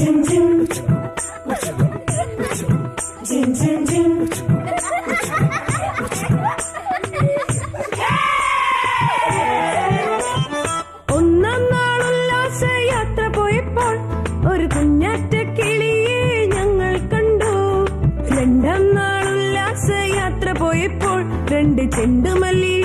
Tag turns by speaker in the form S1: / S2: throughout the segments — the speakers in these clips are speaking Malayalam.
S1: ജിം ജിം ജിം ജിം ജിം ഒന്നാം നാൾ ഉല്ലാസ യാത്ര പോയപ്പോൾ ഒരു കുഞ്ഞാറ്റ കിളിയെ ഞങ്ങൾ കണ്ടു. രണ്ടാം യാത്ര പോയപ്പോൾ രണ്ട് ചെണ്ടുമല്ലി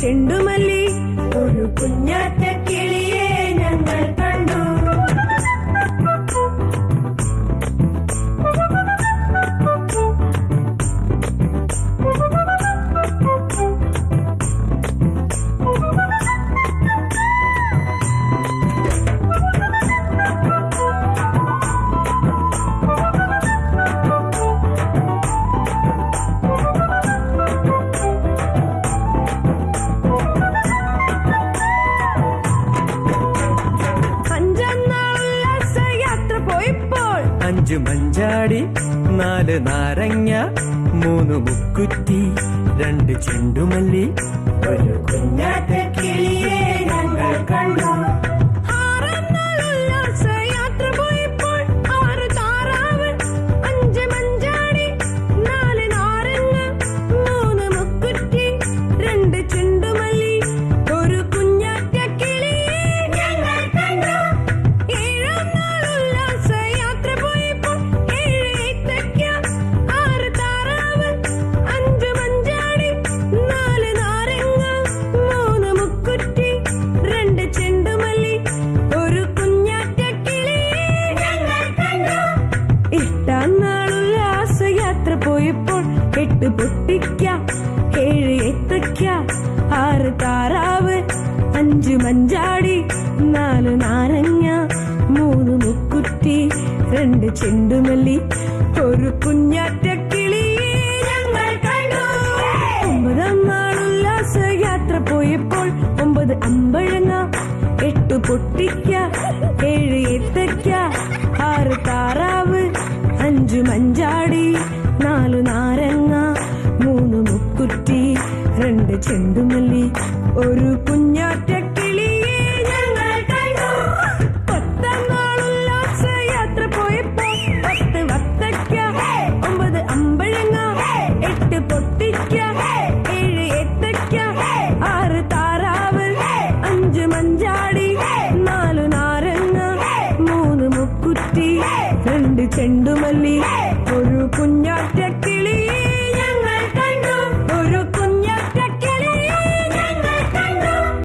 S1: ചെണ്ടുമല്ലി ഒരു കുഞ്ഞാറ്റ അഞ്ചു
S2: മഞ്ചാടി നാല് നാരങ്ങ മൂന്ന് മുക്കുറ്റി രണ്ട് ചെണ്ടുമല്ലി ഒരു
S1: കുഞ്ഞാറ്റ എട്ടാം നാളുല്ലാസ യാത്ര പോയപ്പോൾ എട്ട് പൊട്ടിക്ക ഏഴ് എത്തക്ക ആറ് താറാവ് അഞ്ച് മഞ്ചാടി നാല് നാരങ്ങ മൂന്ന് മുക്കുറ്റി രണ്ട് ചെണ്ടുമല്ലി ഒരു കുഞ്ഞാറ്റ കണ്ടു. ഒമ്പതാം നാളുല്ലാസ യാത്ര പോയപ്പോൾ ഒമ്പത് അമ്പഴങ്ങ എട്ട് പൊട്ടിക്ക ഏഴ് എത്തക്ക ആറ് താറാവ് അഞ്ച് മഞ്ചാടി നാലു നാരങ്ങ മൂന്ന് മുക്കുറ്റി രണ്ട് ചെണ്ടുമല്ലി ഒരു കുഞ്ഞാറ്റ